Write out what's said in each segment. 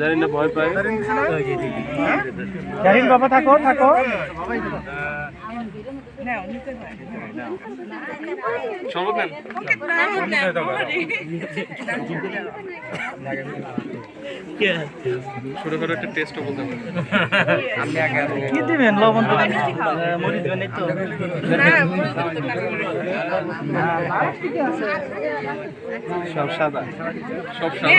জানি না ভয় পায় জাহিন বাবা থাকো থাকো। শরবত নেন ছোট করে একটা টেস্টও বলতে কি দিবেন লবণ দিবেন মরিচ দিবেন তো সব সাদা সব সাদা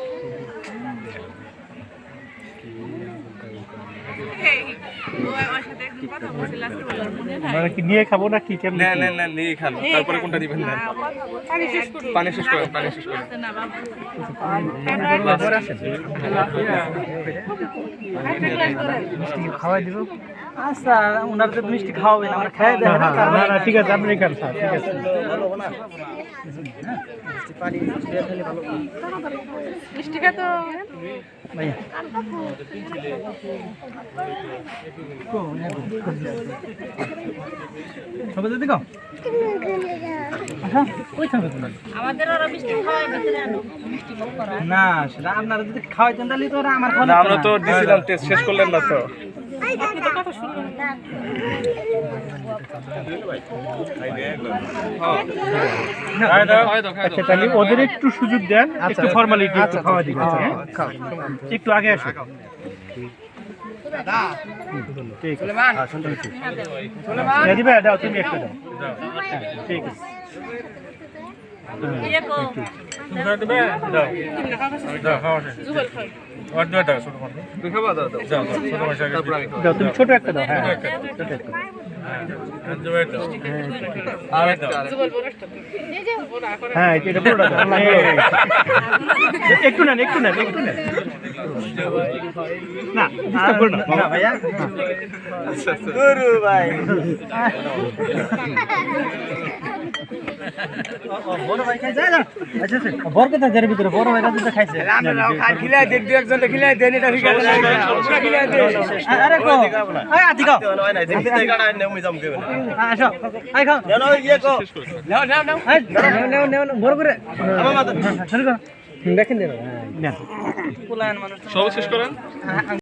আমরা কি নিয়ে খাব না কি কেমন না না না নিয়ে খান তারপরে কোনটা দিবেন না পানি শেষ করেন। পানি শেষ করেন খাওয়াই দিব। আচ্ছা ওনার তো মিষ্টি খাওয়াবেন আমরা খাই দেবো। না না ঠিক আছে আপনি খান স্যার ঠিক আছে। ভাইয়া। মিষ্টি মিষ্টি ভোগ করা না সেটা আপনারা যদি খাওয়াইতেন তাহলে তো ওরা আমার তো দিছিলাম টেস্ট শেষ করলেন না তো ওদের একটু সুযোগ দেন একটু ফর্মালিটি একটু হ্যাঁ একটু আগে আসুন। ঠিক আছে। হ্যাঁ, দিবে দাও তুমি একটা দাও। হ্যাঁ, ঠিক। আছে ছোট একটা দাও। হ্যাঁ। হ্যাঁ দাও। এই। একটু নেন একটু নেন একটু নেন। না না ভাইয়া ভাই বড় ভাই খাই যায় না আচ্ছা আচ্ছা বড় কথা যার ভিতরে বড় ভাই রাজুটা খাইছে আরে কো আয় আতি খাও আসো আয় খাও নাও নাও নাও নাও নাও নাও বড় করে শুরু করো দেখেন মানুষ। সব শেষ করেন?